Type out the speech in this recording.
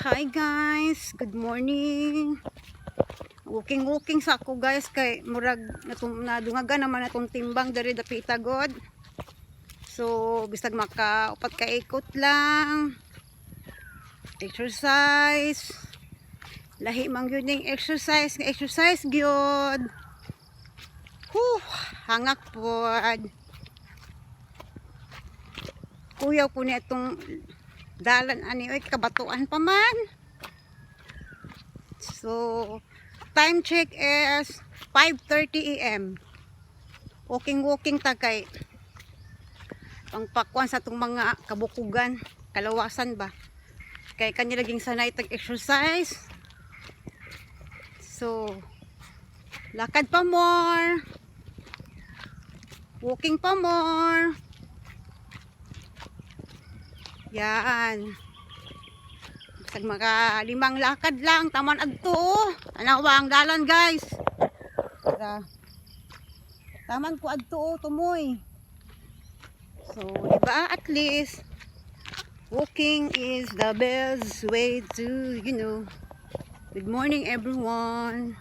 Hi guys, good morning. Walking walking sa ako guys kay murag natum nadungaga naman atong timbang diri dapita god. So bisag maka upat ka ikot lang. Exercise. Lahi man gyud ning exercise, exercise gyud. Huh, hangak pod. Kuya po ni itong dalan ani oy kabatuan pa man. So time check is 5:30 AM. Walking walking ta kay pangpakwan sa tong mga kabukugan, kalawasan ba. Kay kanya laging sanay tag exercise. So lakad pa more. Walking pa more. Yan. Bisag mga limang lakad lang, taman adto. Tanawa ang dalan, guys. Tara. Taman ko adto, tumoy. So, diba, at least, walking is the best way to, you know, good morning everyone.